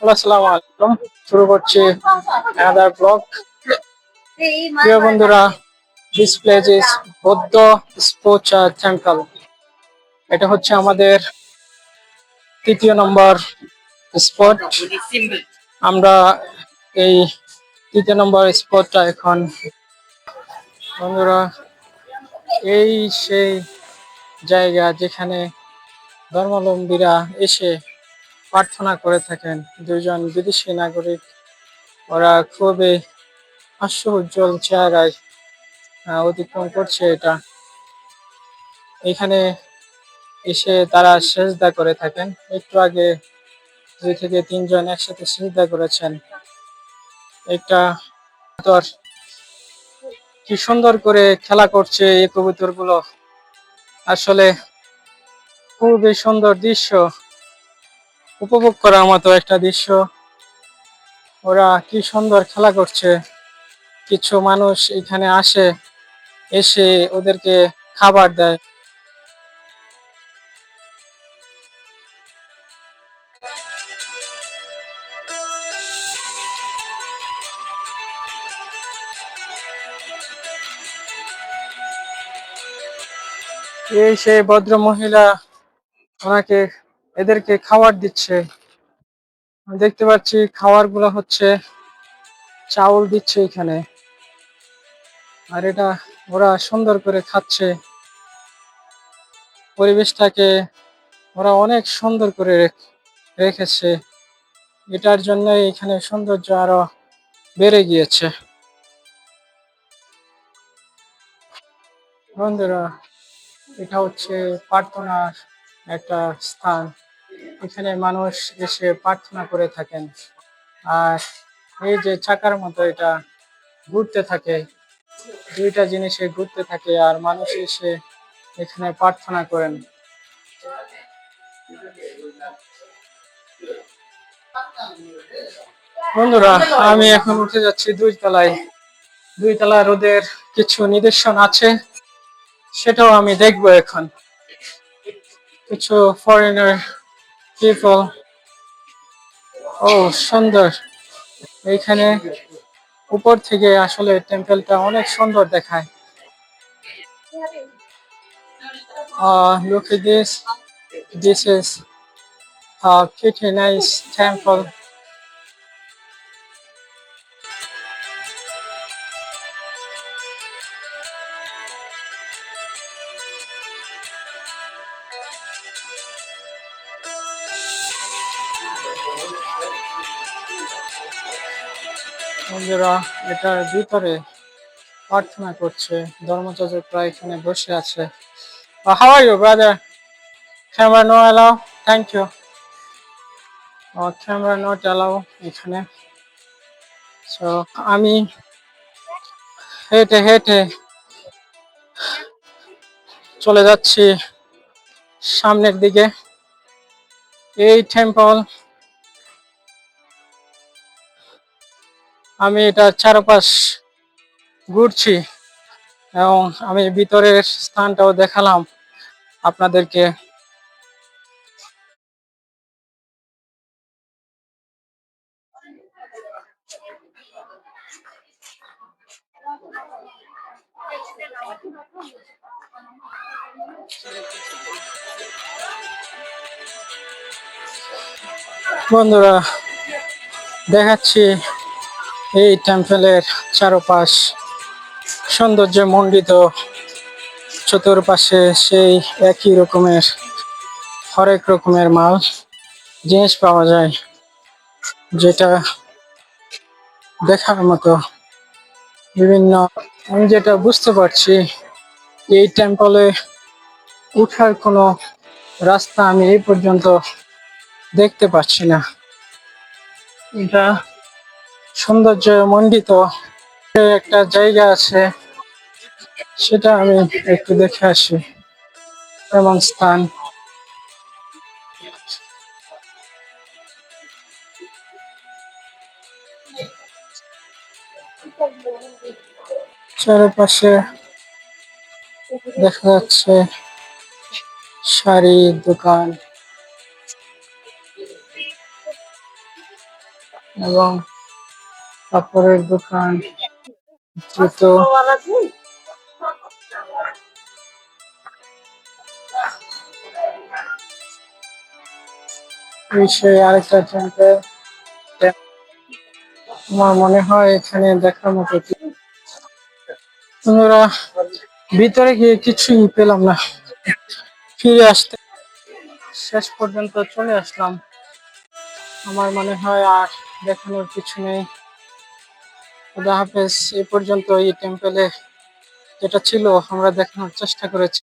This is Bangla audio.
আসসালামু শুরু ব্লগ প্রিয় বন্ধুরা ইজ বৌদ্ধ টেম্পল এটা হচ্ছে আমাদের তৃতীয় নম্বর স্পট আমরা এই তৃতীয় নম্বর স্পটটা এখন, বন্ধুরা, এই সেই জায়গা যেখানে ধর্মাবলম্বীরা এসে প্রার্থনা করে থাকেন দুইজন বিদেশি নাগরিক। ওরা খুবই হাস্য উজ্জ্বল চেহারায় অতিক্রম করছে এটা। এখানে এসে তারা সেজদা করে থাকেন। একটু আগে দুই থেকে তিনজন একসাথে সেজদা করেছেন। একটা কি সুন্দর করে খেলা করছে এই কবুতরগুলো আসলে খুবই সুন্দর দৃশ্য। উপভোগ করার মতো একটা দৃশ্য। ওরা কি সুন্দর খেলা করছে। কিছু মানুষ এখানে আসে, এসে ওদেরকে খাবার দেয়। এই সেই ভদ্র মহিলা ওনাকে এদেরকে খাবার দিচ্ছে। দেখতে পাচ্ছি খাবারগুলো হচ্ছে চাউল দিচ্ছে এখানে। আর এটা ওরা সুন্দর করে খাচ্ছে। পরিবেশটাকে ওরা অনেক সুন্দর করে রেখ- রেখেছে। এটার জন্য এখানে সৌন্দর্য আরও বেড়ে গিয়েছে। বন্ধুরা, এটা হচ্ছে প্রার্থনার একটা স্থান। এখানে মানুষ এসে প্রার্থনা করে থাকেন। আর এই যে চাকার মতো এটা ঘুরতে থাকে, দুইটা জিনিসে ঘুরতে থাকে আর মানুষ এসে এখানে প্রার্থনা করেন। বন্ধুরা, আমি এখন উঠে যাচ্ছি দুই তলায়। দুই তলা রোদের কিছু নিদর্শন আছে, সেটাও আমি দেখব এখন। কিছু ফরেনার পিপল ও সুন্দর এইখানে উপর থেকে আসলে টেম্পলটা অনেক সুন্দর দেখায় Uh, look at this. This is a pretty. বন্ধুরা, এটার ভিতরে প্রার্থনা করছে। ধর্মযাজকরা এখানে বসে আছে। How are you brother camera no allow thank you camera not allow এখানে। সো আমি হেঁটে হেঁটে চলে যাচ্ছি সামনের দিকে। এই টেম্পল আমি এটা চারপাশ ঘুরছি এবং আমি ভিতরের স্থানটাও দেখালাম আপনাদেরকে। বন্ধুরা দেখাচ্ছি এই টেম্পলের চারপাশ সৌন্দর্যে মণ্ডিত। চতুর্পাশে সেই একই রকমের, হরেক রকমের মাল, জিনিস পাওয়া যায়, যেটা দেখার মতো। বিভিন্ন, আমি যেটা বুঝতে পারছি, এই টেম্পলে উঠার কোনো রাস্তা আমি এই পর্যন্ত দেখতে পাচ্ছি না। এটা সৌন্দর্য মণ্ডিত একটা জায়গা আছে। সেটা আমি একটু দেখে আসি। এমন স্থান। চারপাশে দেখা যাচ্ছে শাড়ির দোকান এবং কাপড়ের দোকান, জুতো। সেই আরেকটা টেম্পল আমার মনে হয় এখানে দেখার মতো আমরা ভিতরে গিয়ে কিছুই পেলাম না। ফিরে আসতে। শেষ পর্যন্ত চলে আসলাম। আমার মনে হয় আর দেখানোর কিছু নেই। খুদা হাফেজ এ পর্যন্ত এই টেম্পেলে যেটা ছিল আমরা দেখানোর চেষ্টা করেছি।